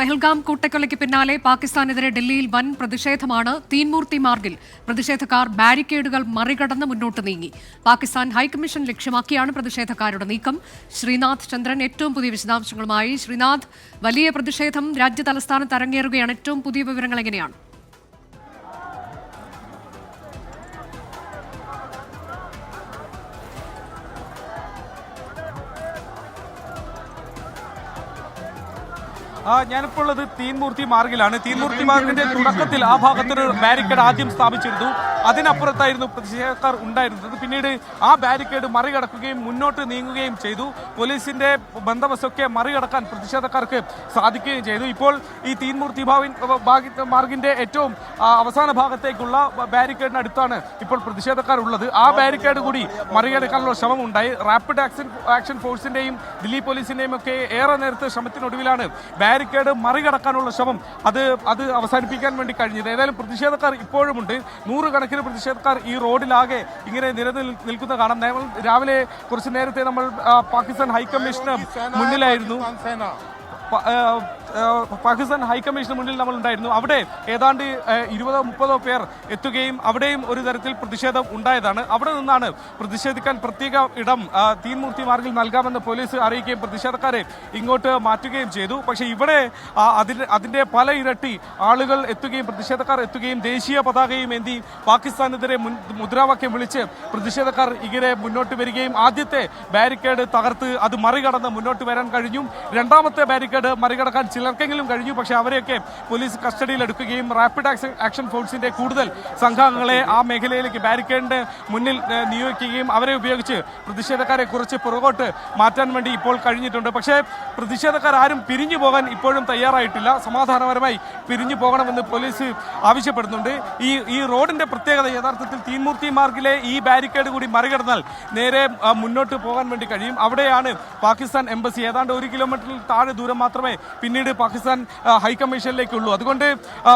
പെഹൽഗാം കൂട്ടക്കൊലയ്ക്ക് പിന്നാലെ പാകിസ്ഥാനെതിരെ ഡൽഹിയിൽ വൻ പ്രതിഷേധമാണ് തീൻമൂർത്തി മാർഗിൽ. പ്രതിഷേധക്കാർ ബാരിക്കേഡുകൾ മറികടന്ന് മുന്നോട്ട് നീങ്ങി. പാകിസ്ഥാൻ ഹൈക്കമ്മീഷൻ ലക്ഷ്യമാക്കിയാണ് പ്രതിഷേധക്കാരുടെ നീക്കം. ശ്രീനാഥ് ചന്ദ്രൻ ഏറ്റവും പുതിയ വിശദാംശങ്ങളുമായി. ശ്രീനാഥ് വലിയ പ്രതിഷേധം രാജ്യ തലസ്ഥാനത്ത് അരങ്ങേറുകയാണ്. ഏറ്റവും പുതിയ വിവരങ്ങൾ എങ്ങനെയാണ്? ഞാനിപ്പോൾ ഉള്ളത് തീൻമൂർത്തി മാർഗിലാണ്. തീൻമൂർത്തി മാർഗിന്റെ തുടക്കത്തിൽ ആ ഭാഗത്തൊരു ബാരിക്കേഡ് ആദ്യം സ്ഥാപിച്ചിരുന്നു. അതിനപ്പുറത്തായിരുന്നു പ്രതിഷേധക്കാർ ഉണ്ടായിരുന്നത്. പിന്നീട് ആ ബാരിക്കേഡ് മറികടക്കുകയും മുന്നോട്ട് നീങ്ങുകയും ചെയ്തു. പോലീസിന്റെ ബന്ദോബസ്തൊക്കെ മറികടക്കാൻ പ്രതിഷേധക്കാർക്ക് സാധിക്കുകയും ചെയ്തു. ഇപ്പോൾ ഈ തീൻമൂർത്തി ഭാഗ- മാർഗിന്റെ ഏറ്റവും അവസാന ഭാഗത്തേക്കുള്ള ബാരിക്കേഡിന് അടുത്താണ് ഇപ്പോൾ പ്രതിഷേധക്കാർ ഉള്ളത് ആ ബാരിക്കേഡ് കൂടി മറികടക്കാനുള്ള ശ്രമം ഉണ്ടായി റാപ്പിഡ് ആക്ഷൻ ആക്ഷൻ ഫോഴ്സിന്റെയും ദില്ലി പോലീസിന്റെയും ഒക്കെ ഏറെ നേരത്തെ ശ്രമത്തിനൊടുവിലാണ് ബാരിക്കേഡ് മറികടക്കാനുള്ള ശ്രമം അത് അത് അവസാനിപ്പിക്കാൻ വേണ്ടി കഴിഞ്ഞത്. ഏതായാലും പ്രതിഷേധക്കാർ ഇപ്പോഴുമുണ്ട്. നൂറുകണക്കിന് പ്രതിഷേധക്കാർ ഈ റോഡിലാകെ ഇങ്ങനെ നിലനിൽ നിൽക്കുന്ന കാണാം. രാവിലെ കുറച്ച് നേരത്തെ നമ്മൾ പാകിസ്ഥാൻ ഹൈക്കമ്മീഷന് മുന്നിലായിരുന്നു. പാകിസ്ഥാൻ ഹൈക്കമ്മീഷന് മുന്നിൽ നമ്മൾ ഉണ്ടായിരുന്നു. അവിടെ ഏതാണ്ട് ഇരുപതോ മുപ്പതോ പേർ എത്തുകയും അവിടെയും ഒരു തരത്തിൽ പ്രതിഷേധം ഉണ്ടായതാണ്. അവിടെ നിന്നാണ് പ്രതിഷേധിക്കാൻ പ്രത്യേക ഇടം തീൻമൂർത്തി മാർഗിൽ നൽകാമെന്ന് പോലീസ് അറിയിക്കുകയും പ്രതിഷേധക്കാരെ ഇങ്ങോട്ട് മാറ്റുകയും ചെയ്തു. പക്ഷേ ഇവിടെ അതിന്റെ പല ഇരട്ടി ആളുകൾ എത്തുകയും പ്രതിഷേധക്കാർ എത്തുകയും ദേശീയ പതാകയും എന്തി പാകിസ്ഥാനെതിരെ മുദ്രാവാക്യം വിളിച്ച് പ്രതിഷേധക്കാർ ഇങ്ങനെ മുന്നോട്ട് വരികയും ആദ്യത്തെ ബാരിക്കേഡ് തകർത്ത് അത് മറികടന്ന് മുന്നോട്ട് വരാൻ കഴിഞ്ഞു. രണ്ടാമത്തെ ബാരിക്കേഡ് മറികടക്കാൻ ചിലർക്കെങ്കിലും കഴിഞ്ഞു പക്ഷേ അവരെയൊക്കെ പോലീസ് കസ്റ്റഡിയിൽ എടുക്കുകയും റാപ്പിഡ് ആക്ഷൻ ഫോഴ്സിന്റെ കൂടുതൽ സംഘാംഗങ്ങളെ ആ മേഖലയിലേക്ക് ബാരിക്കേഡിന്റെ മുന്നിൽ നിയോഗിക്കുകയും അവരെ ഉപയോഗിച്ച് പ്രതിഷേധക്കാരെ കുറച്ച് പുറകോട്ട് മാറ്റാൻ വേണ്ടി ഇപ്പോൾ കഴിഞ്ഞിട്ടുണ്ട്. പക്ഷേ പ്രതിഷേധക്കാർ ആരും പിരിഞ്ഞു പോകാൻ ഇപ്പോഴും തയ്യാറായിട്ടില്ല. സമാധാനപരമായി പിരിഞ്ഞു പോകണമെന്ന് പോലീസ് ആവശ്യപ്പെടുന്നുണ്ട്. ഈ ഈ റോഡിന്റെ പ്രത്യേകത യഥാർത്ഥത്തിൽ തീൻമൂർത്തി മാർഗിലെ ഈ ബാരിക്കേഡ് കൂടി മറികടന്നാൽ നേരെ മുന്നോട്ട് പോകാൻ വേണ്ടി കഴിയും. അവിടെയാണ് പാകിസ്ഥാൻ എംബസി. ഏതാണ്ട് ഒരു കിലോമീറ്ററിൽ താഴെ ദൂരം മാത്രമേ പിന്നീട് പാകിസ്ഥാൻ ആ, ഹൈക്കമ്മീഷനിലേക്കുള്ളൂ. അതുകൊണ്ട്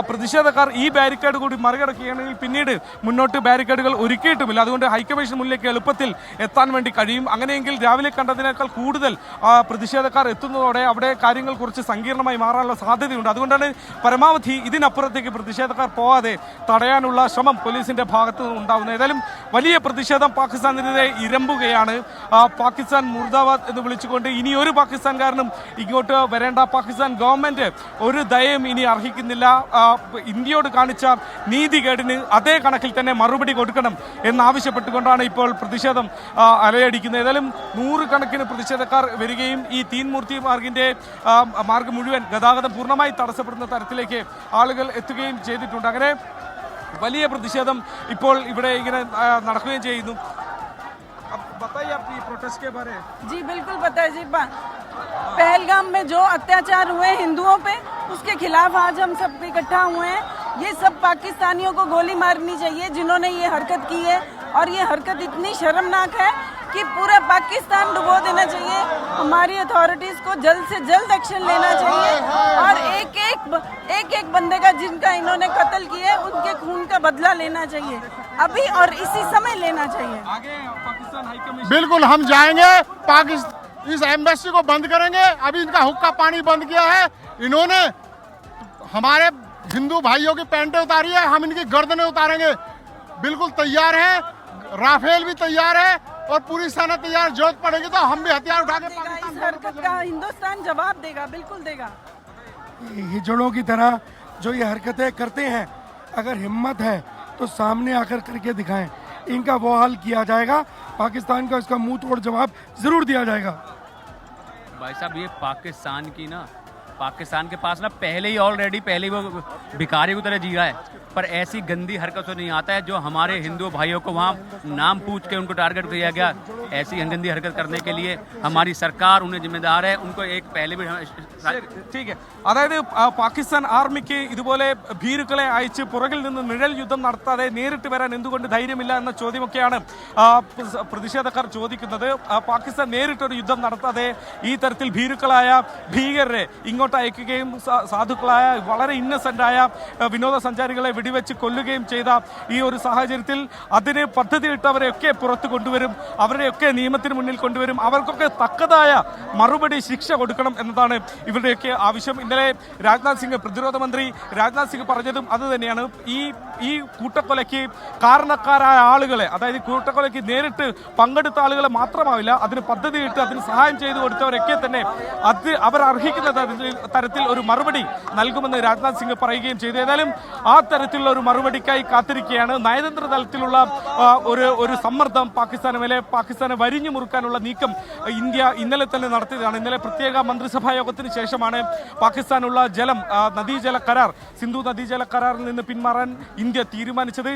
പ്രതിഷേധക്കാർ ഈ ബാരിക്കേഡ് കൂടി മറികടക്കുകയാണെങ്കിൽ പിന്നീട് മുന്നോട്ട് ബാരിക്കേഡുകൾ ഒരുക്കിയിട്ടുമില്ല. അതുകൊണ്ട് ഹൈക്കമ്മീഷൻ മുന്നിലേക്ക് എളുപ്പത്തിൽ എത്താൻ വേണ്ടി കഴിയും. അങ്ങനെയെങ്കിൽ രാവിലെ കണ്ടതിനേക്കാൾ കൂടുതൽ പ്രതിഷേധക്കാർ എത്തുന്നതോടെ അവിടെ കാര്യങ്ങൾ കുറച്ച് സങ്കീർണമായി മാറാനുള്ള സാധ്യതയുണ്ട്. അതുകൊണ്ടാണ് പരമാവധി ഇതിനപ്പുറത്തേക്ക് പ്രതിഷേധക്കാർ പോവാതെ തടയാനുള്ള ശ്രമം പോലീസിന്റെ ഭാഗത്ത് നിന്ന് ഉണ്ടാകുന്നത് ഏതായാലും വലിയ പ്രതിഷേധം പാകിസ്ഥാനെതിരെ ഇരമ്പുകയാണ്. പാകിസ്ഥാൻ മുർദാബാദ് എന്ന് വിളിച്ചുകൊണ്ട് ഇനി ഒരു പാകിസ്ഥാൻകാരനും ഇങ്ങോട്ട് വരേണ്ട. പാകിസ്ഥാൻ ഗവൺമെന്റ് ഒരു ദയയും ഇനി അർഹിക്കുന്നില്ല ആ, ഇന്ത്യയോട് കാണിച്ച നീതികേടിന് അതേ കണക്കിൽ തന്നെ മറുപടി കൊടുക്കണം എന്നാവശ്യപ്പെട്ടുകൊണ്ടാണ് ഇപ്പോൾ പ്രതിഷേധം ആ, അലയടിക്കുന്നത് ഏതായാലും നൂറുകണക്കിന് പ്രതിഷേധക്കാർ വരികയും ഈ തീൻമൂർത്തി മാർഗിന്റെ ആ, മാർഗം മുഴുവൻ ഗതാഗതം പൂർണ്ണമായി തടസ്സപ്പെടുന്ന തരത്തിലേക്ക് ആളുകൾ എത്തുകയും ചെയ്തിട്ടുണ്ട് അങ്ങനെ വലിയ പ്രതിഷേധം ഇപ്പോൾ ഇവിടെ ഇങ്ങനെ ആ, നടക്കുകയും ചെയ്യുന്നു अब बताइए अपनी प्रोटेस्ट के बारे में जी बिल्कुल पता है जी पा- पहलगाम में जो अत्याचार हुए हिंदुओं पे उसके खिलाफ आज हम सब इकट्ठा हुए हैं। ये सब पाकिस्तानियों को गोली मारनी चाहिए जिन्होंने ये हरकत की है। और ये हरकत इतनी शर्मनाक है कि पूरा पाकिस्तान डुबो देना चाहिए। हमारी अथॉरिटीज को जल्द से जल्द एक्शन लेना चाहिए। और एक एक एक एक बंदे का जिनका इन्होंने कत्ल किया है उनके खून का बदला लेना चाहिए। अभी और इसी समय लेना चाहिए। आगे पाकिस्तान हाई कमीशन बिल्कुल हम जाएँगे। पाकिस्तान इस एम्बेसी को बंद करेंगे। अभी इनका हुक्का पानी बंद किया है। इन्होंने हमारे हिंदू भाइयों की पैंटें उतारी है। हम इनकी गर्दनें उतारेंगे। बिल्कुल तैयार हैं। राफेल भी तैयार है और पूरी सेना तैयार। ज़रूरत पड़ेगी तो हम भी हथियार उठा के हिंदुस्तान जवाब देगा बिल्कुल देगा। हिजड़ों की तरह जो ये हरकतें करते हैं अगर हिम्मत है तो सामने आकर करके दिखाएँ। इनका वो हाल किया जाएगा। पाकिस्तान का इसका मुँह तोड़ जवाब ज़रूर दिया जाएगा। भाई साहब ये पाकिस्तान की ना पाकिस्तान के पास ना पहले ही ऑलरेडी पहले ही वो भिखारी की तरह जी रहा है पर ऐसी गंदी हरकत से नहीं आता है जो हमारे हिंदू भाइयों को वहाँ नाम पूछ के उनको टारगेट किया गया ऐसी गंदी हरकत करने के लिए हमारी सरकार उन्हें जिम्मेदार है उनको एक पहले भी ശരി, ठीक है. അതായത് ആ, പാകിസ്ഥാൻ ആർമിക്ക് ഇതുപോലെ ഭീരുക്കളെ അയച്ച് പുറകിൽ നിന്ന് നിഴൽ യുദ്ധം നടത്താതെ നേരിട്ട് വരാൻ എന്തുകൊണ്ട് ധൈര്യമില്ല എന്ന ചോദ്യമൊക്കെയാണ് ആ, പ്ര- പ്രതിഷേധക്കാർ ചോദിക്കുന്നത് ആ, പാകിസ്ഥാൻ നേരിട്ടൊരു യുദ്ധം നടത്താതെ ഈ തരത്തിൽ ഭീരുക്കളായ ഭീകരരെ ഇങ്ങോട്ട് ഇങ്ങോട്ട് അയക്കുകയും സാധുക്കളായ വളരെ ഇന്നസെന്റായ വിനോദസഞ്ചാരികളെ വെടിവെച്ച് കൊല്ലുകയും ചെയ്ത ഈ ഒരു സാഹചര്യത്തിൽ അതിന് പദ്ധതിയിട്ടവരെയൊക്കെ പുറത്തു കൊണ്ടുവരും അവരെയൊക്കെ നിയമത്തിന് മുന്നിൽ കൊണ്ടുവരും അവർക്കൊക്കെ തക്കതായ മറുപടി ശിക്ഷ കൊടുക്കണം എന്നതാണ് ഇവരുടെയൊക്കെ ആവശ്യം. ഇന്നലെ രാജ്നാഥ് സിംഗ് പ്രതിരോധ മന്ത്രി രാജ്നാഥ് സിംഗ് പറഞ്ഞതും അത് തന്നെയാണ്. ഈ ഈ കൂട്ടക്കൊലയ്ക്ക് കാരണക്കാരായ ആളുകളെ അതായത് കൂട്ടക്കൊലയ്ക്ക് നേരിട്ട് പങ്കെടുത്ത ആളുകളെ മാത്രമാവില്ല അതിന് പദ്ധതിയിട്ട് അതിന് സഹായം ചെയ്തു കൊടുത്തവരൊക്കെ തന്നെ അത് അവർ അർഹിക്കുന്ന തരത്തിൽ തരത്തിൽ ഒരു മറുപടി നൽകുമെന്ന് രാജ്നാഥ് സിംഗ് പറയുകയും ചെയ്തു. ഏതായാലും ആ തരത്തിലുള്ള ഒരു മറുപടിക്കായി കാത്തിരിക്കുകയാണ്. നയതന്ത്ര തലത്തിലുള്ള ഒരു ഒരു സമ്മർദ്ദം പാകിസ്ഥാന് മേലെ പാകിസ്ഥാനെ വരിഞ്ഞു മുറുക്കാനുള്ള നീക്കം ഇന്ത്യ ഇന്നലെ തന്നെ നടത്തിയതാണ്. ഇന്നലെ പ്രത്യേക മന്ത്രിസഭാ യോഗത്തിന് ശേഷമാണ് പാകിസ്ഥാനുള്ള ജലം നദീജല കരാർ സിന്ധു നദീജല കരാറിൽ നിന്ന് പിന്മാറാൻ ഇന്ത്യ തീരുമാനിച്ചത്.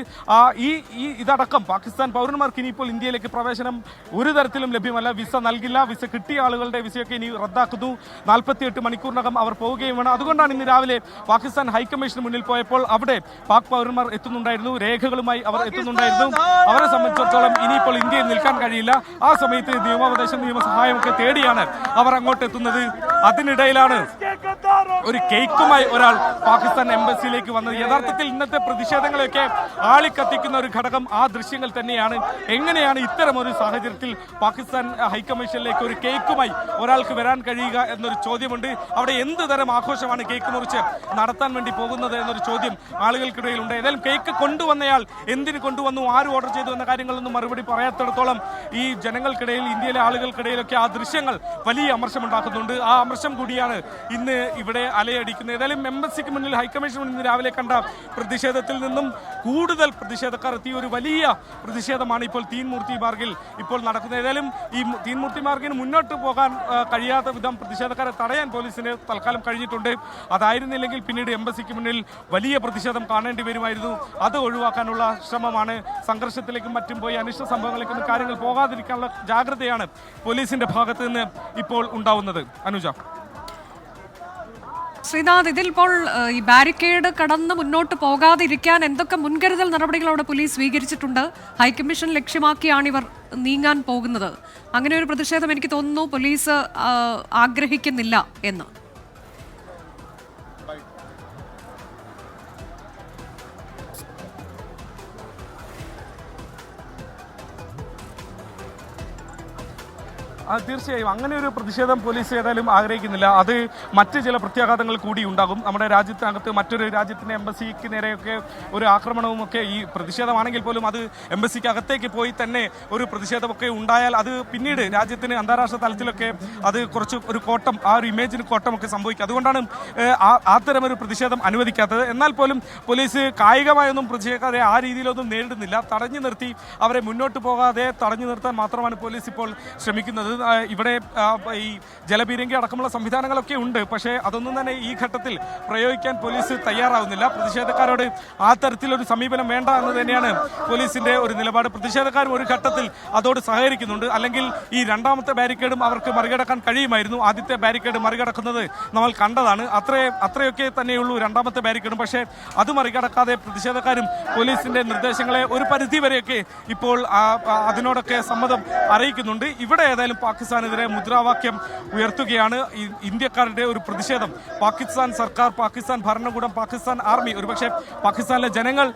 ഈ ഈ ഇതടക്കം പാകിസ്ഥാൻ പൗരന്മാർക്ക് ഇനിയിപ്പോൾ ഇന്ത്യയിലേക്ക് പ്രവേശനം ഒരു തരത്തിലും ലഭ്യമല്ല. വിസ നൽകില്ല. വിസ കിട്ടിയ ആളുകളുടെ വിസയൊക്കെ ഇനി റദ്ദാക്കുന്നു. നാൽപ്പത്തിയെട്ട് മണിക്കൂറിനകം അവർ പോവുകയും വേണം. അതുകൊണ്ടാണ് ഇന്ന് രാവിലെ പാകിസ്ഥാൻ ഹൈക്കമ്മീഷന് മുന്നിൽ പോയപ്പോൾ അവിടെ പാക് പൗരന്മാർ എത്തുന്നുണ്ടായിരുന്നു. രേഖകളുമായി അവർ എത്തുന്നുണ്ടായിരുന്നു. അവരെ സംബന്ധിച്ചിടത്തോളം ഇനിയിപ്പോൾ ഇന്ത്യയിൽ നിൽക്കാൻ കഴിയില്ല. ആ സമയത്ത് നിയമോപദേശം നിയമസഹായമൊക്കെ തേടിയാണ് അവർ അങ്ങോട്ട് എത്തുന്നത്. അതിനിടയിലാണ് ഒരു കേക്കുമായി ഒരാൾ പാകിസ്ഥാൻ എംബസിയിലേക്ക് വന്നത്. യഥാർത്ഥത്തിൽ ഇന്നത്തെ പ്രതിഷേധങ്ങളെയൊക്കെ ആളിക്കത്തിക്കുന്ന ഒരു ഘടകം ആ ദൃശ്യങ്ങൾ തന്നെയാണ്. എങ്ങനെയാണ് ഇത്തരം ഒരു സാഹചര്യത്തിൽ പാകിസ്ഥാൻ ഹൈക്കമ്മീഷനിലേക്ക് ഒരു കേക്കുമായി ഒരാൾക്ക് വരാൻ കഴിയുക എന്നൊരു ചോദ്യമുണ്ട്. അവിടെ എന്ത് തരം ആഘോഷമാണ് കേക്ക് മുറിച്ച് നടത്താൻ വേണ്ടി പോകുന്നത് എന്നൊരു ചോദ്യം ആളുകൾക്കിടയിൽ ഉണ്ട് ഏതായാലും കേക്ക് കൊണ്ടുവന്നയാൾ എന്തിന് കൊണ്ടുവന്നു ആര് ഓർഡർ ചെയ്തു എന്ന കാര്യങ്ങളൊന്നും മറുപടി പറയാത്തിടത്തോളം ഈ ജനങ്ങൾക്കിടയിൽ ഇന്ത്യയിലെ ആളുകൾക്കിടയിലൊക്കെ ആ ദൃശ്യങ്ങൾ വലിയ അമർശമുണ്ടാക്കുന്നുണ്ട് ആ അമർശം കൂടിയാണ് ഇന്ന് ഇവിടെ അലയടിക്കുന്നത്. ഏതായാലും എംബസിക്ക് മുന്നിൽ ഹൈക്കമ്മീഷൻ മുന്നിൽ രാവിലെ കണ്ട പ്രതിഷേധത്തിൽ നിന്നും കൂടുതൽ പ്രതിഷേധക്കാർ എത്തിയ ഒരു വലിയ പ്രതിഷേധമാണ് ഇപ്പോൾ തീൻമൂർത്തി മാർഗിൽ ഇപ്പോൾ നടക്കുന്നത്. ഏതായാലും ഈ തീൻമൂർത്തി മാർഗിന് മുന്നോട്ട് പോകാൻ കഴിയാത്ത വിധം പ്രതിഷേധക്കാരെ തടയാൻ പോലീസിന് തൽക്കാലം കഴിഞ്ഞിട്ടുണ്ട്. അതായിരുന്നില്ലെങ്കിൽ പിന്നീട് എംബസിക്ക് മുന്നിൽ വലിയ പ്രതിഷേധം കാണേണ്ടി വരുമായിരുന്നു. അത് ഒഴിവാക്കാനുള്ള ശ്രമമാണ്. സംഘർഷത്തിലേക്കും മറ്റും പോയി അനിഷ്ട സംഭവങ്ങളിലേക്കും കാര്യങ്ങൾ പോകാതിരിക്കാനുള്ള ജാഗ്രതയാണ് പോലീസിന്റെ ഭാഗത്ത് നിന്ന് ഇപ്പോൾ ഉണ്ടാവുന്നത്. അനുജ. ശ്രീനാഥ് ഇതിലിപ്പോൾ ഈ ബാരിക്കേഡ് കടന്ന് മുന്നോട്ട് പോകാതിരിക്കാൻ എന്തൊക്കെ മുൻകരുതൽ നടപടികൾ അവിടെ പോലീസ് സ്വീകരിച്ചിട്ടുണ്ട്? ഹൈക്കമ്മീഷൻ ലക്ഷ്യമാക്കിയാണ് ഇവർ നീങ്ങാൻ പോകുന്നത്. അങ്ങനെ ഒരു പ്രതിഷേധം എനിക്ക് തോന്നുന്നു പോലീസ് ആഗ്രഹിക്കുന്നില്ല എന്ന്. തീർച്ചയായും. അങ്ങനെ ഒരു പ്രതിഷേധം പോലീസ് ഏതായാലും ആഗ്രഹിക്കുന്നില്ല. അത് മറ്റ് ചില പ്രത്യാഘാതങ്ങൾ കൂടി ഉണ്ടാകും. നമ്മുടെ രാജ്യത്തിനകത്ത് മറ്റൊരു രാജ്യത്തിന്റെ എംബസിക്ക് നേരെയൊക്കെ ഒരു ആക്രമണവും ഒക്കെ ഈ പ്രതിഷേധമാണെങ്കിൽ പോലും അത് എംബസിക്ക് അകത്തേക്ക് പോയി തന്നെ ഒരു പ്രതിഷേധമൊക്കെ ഉണ്ടായാൽ അത് പിന്നീട് രാജ്യത്തിന് അന്താരാഷ്ട്ര തലത്തിലൊക്കെ അത് കുറച്ച് ഒരു കോട്ടം ആ ഒരു ഇമേജിന് കോട്ടമൊക്കെ സംഭവിക്കുക അതുകൊണ്ടാണ് അത്തരം ഒരു പ്രതിഷേധം അനുവദിക്കാത്തത്. എന്നാൽ പോലും പോലീസ് കായികമായൊന്നും പ്രതിഷേധക്കാരെ ആ രീതിയിലൊന്നും നേരിടുന്നില്ല. തടഞ്ഞു നിർത്തി അവരെ മുന്നോട്ട് പോകാതെ തടഞ്ഞു നിർത്താൻ മാത്രമാണ് പോലീസ് ഇപ്പോൾ ശ്രമിക്കുന്നത്. ഇവിടെ ഈ ജലപീരങ്കി അടക്കമുള്ള സംവിധാനങ്ങളൊക്കെ ഉണ്ട്. പക്ഷേ അതൊന്നും തന്നെ ഈ ഘട്ടത്തിൽ പ്രയോഗിക്കാൻ പോലീസ് തയ്യാറാവുന്നില്ല. പ്രതിഷേധക്കാരോട് ആ തരത്തിലൊരു സമീപനം വേണ്ട എന്ന് തന്നെയാണ് പോലീസിന്റെ ഒരു നിലപാട്. പ്രതിഷേധക്കാരും ഒരു ഘട്ടത്തിൽ അതോട് സഹകരിക്കുന്നുണ്ട്. അല്ലെങ്കിൽ ഈ രണ്ടാമത്തെ ബാരിക്കേഡും അവർക്ക് മറികടക്കാൻ കഴിയുമായിരുന്നു. ആദ്യത്തെ ബാരിക്കേഡ് മറികടക്കുന്നത് നമ്മൾ കണ്ടതാണ്. അത്രേ അത്രയൊക്കെ തന്നെയുള്ളൂ രണ്ടാമത്തെ ബാരിക്കേഡും. പക്ഷേ അത് മറികടക്കാതെ പ്രതിഷേധക്കാരും പോലീസിന്റെ നിർദ്ദേശങ്ങളെ ഒരു പരിധി വരെയൊക്കെ ഇപ്പോൾ അതിനോടൊക്കെ സമ്മതം അറിയിക്കുന്നുണ്ട്. ഇവിടെ ഏതായാലും പാകിസ്ഥാനെതിരെ മുദ്രാവാക്യം ഉയർത്തുകയാണ് ഇന്ത്യക്കാരുടെ ഒരു പ്രതിഷേധം. പാകിസ്ഥാൻ സർക്കാർ പാകിസ്ഥാൻ ഭരണകൂടം പാകിസ്ഥാൻ ആർമി ഒരുപക്ഷെ പാകിസ്ഥാനിലെ ജനങ്ങൾ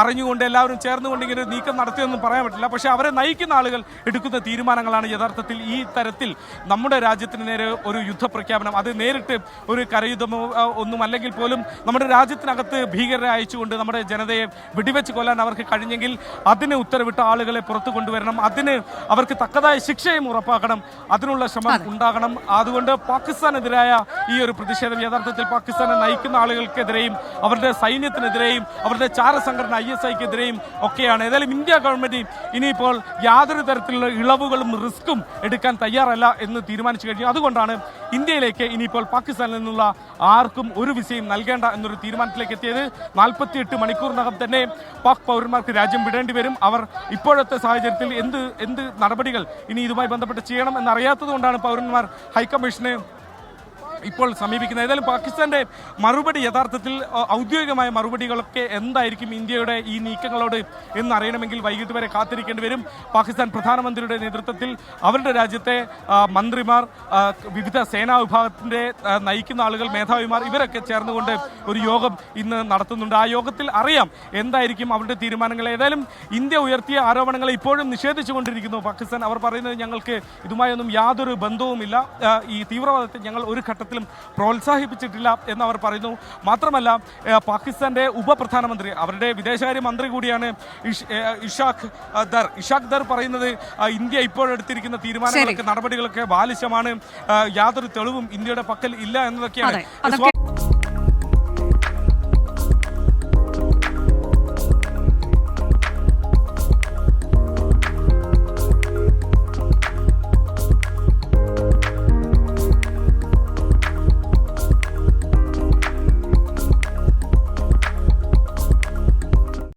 അറിഞ്ഞുകൊണ്ട് എല്ലാവരും ചേർന്നുകൊണ്ട് ഇങ്ങനെ ഒരു നീക്കം നടത്തിയെന്നും പറയാൻ പറ്റില്ല. പക്ഷെ അവരെ നയിക്കുന്ന ആളുകൾ എടുക്കുന്ന തീരുമാനങ്ങളാണ് യഥാർത്ഥത്തിൽ ഈ തരത്തിൽ നമ്മുടെ രാജ്യത്തിന് നേരെ ഒരു യുദ്ധപ്രഖ്യാപനം അത് നേരിട്ട് ഒരു കരയുദ്ധമോ ഒന്നും അല്ലെങ്കിൽ പോലും നമ്മുടെ രാജ്യത്തിനകത്ത് ഭീകരരെ അയച്ചുകൊണ്ട് നമ്മുടെ ജനതയെ വെടിവെച്ച് കൊല്ലാൻ അവർക്ക് കഴിഞ്ഞെങ്കിൽ അതിന് ഉത്തരവിട്ട ആളുകളെ പുറത്തു കൊണ്ടുവരണം അതിന് അവർക്ക് തക്കതായ ശിക്ഷയും ഉറപ്പാക്കണം അതിനുള്ള ശ്രമം ഉണ്ടാകണം. അതുകൊണ്ട് പാകിസ്ഥാനെതിരായ ഈ ഒരു പ്രതിഷേധം യഥാർത്ഥത്തിൽ പാകിസ്ഥാനെ നയിക്കുന്ന ആളുകൾക്കെതിരെയും അവരുടെ സൈന്യത്തിനെതിരെയും അവരുടെ ചാരസംഘടന ഐ എസ് ഐക്കെതിരെയും ഒക്കെയാണ്. ഏതായാലും ഇന്ത്യ ഗവൺമെന്റ് ഇനിയിപ്പോൾ യാതൊരു തരത്തിലുള്ള ഇളവുകളും റിസ്ക്കും എടുക്കാൻ തയ്യാറല്ല എന്ന് തീരുമാനിച്ചു കഴിഞ്ഞു. അതുകൊണ്ടാണ് ഇന്ത്യയിലേക്ക് ഇനിയിപ്പോൾ പാകിസ്ഥാനിൽ നിന്നുള്ള ആർക്കും ഒരു വിസയും നൽകേണ്ട എന്നൊരു തീരുമാനത്തിലേക്ക് എത്തിയത്. നാൽപ്പത്തിയെട്ട് മണിക്കൂറിനകം തന്നെ പാക് പൗരന്മാർക്ക് രാജ്യം വിടേണ്ടി വരും. അവർ ഇപ്പോഴത്തെ സാഹചര്യത്തിൽ എന്ത് എന്ത് നടപടികൾ ഇനി ഇതുമായി ബന്ധപ്പെട്ട് ചെയ്യണം എന്നറിയാത്തത് കൊണ്ടാണ് പൗരന്മാർ ഹൈക്കമ്മീഷന് ഇപ്പോൾ സമീപിക്കുന്നത്. ഏതായാലും പാകിസ്ഥാന്റെ മറുപടി യഥാർത്ഥത്തിൽ ഔദ്യോഗികമായ മറുപടികളൊക്കെ എന്തായിരിക്കും ഇന്ത്യയുടെ ഈ നീക്കങ്ങളോട് എന്നറിയണമെങ്കിൽ വൈകിട്ട് വരെ കാത്തിരിക്കേണ്ടി വരും. പാകിസ്ഥാൻ പ്രധാനമന്ത്രിയുടെ നേതൃത്വത്തിൽ അവരുടെ രാജ്യത്തെ മന്ത്രിമാർ വിവിധ സേനാ വിഭാഗത്തിന്റെ നയിക്കുന്ന ആളുകൾ മേധാവിമാർ ഇവരൊക്കെ ചേർന്നുകൊണ്ട് ഒരു യോഗം ഇന്ന് നടത്തുന്നുണ്ട്. ആ യോഗത്തിൽ അറിയാം എന്തായിരിക്കും അവരുടെ തീരുമാനങ്ങൾ. ഏതായാലും ഇന്ത്യ ഉയർത്തിയ ആരോപണങ്ങളെ ഇപ്പോഴും നിഷേധിച്ചുകൊണ്ടിരിക്കുന്നു. പാകിസ്ഥാൻ അവർ പറയുന്നത് ഞങ്ങൾക്ക് ഇതുമായൊന്നും യാതൊരു ബന്ധവുമില്ല. ഈ തീവ്രവാദത്തെ ഞങ്ങൾ ഒരു ഘട്ടത്തിലും പ്രോത്സാഹിപ്പിച്ചിട്ടില്ല എന്ന് അവർ പറയുന്നു. മാത്രമല്ല പാകിസ്ഥാന്റെ ഉപപ്രധാനമന്ത്രി അവരുടെ വിദേശകാര്യ മന്ത്രി കൂടിയാണ് ഇഷാഖ് ദർ. ഇഷാഖ് ദർ പറയുന്നത് ഇന്ത്യ ഇപ്പോഴെടുത്തിരിക്കുന്ന തീരുമാനങ്ങളൊക്കെ നടപടികളൊക്കെ ബാലിശമാണ്. യാതൊരു തെളിവും ഇന്ത്യയുടെ പക്കൽ ഇല്ല എന്നതൊക്കെയാണ്.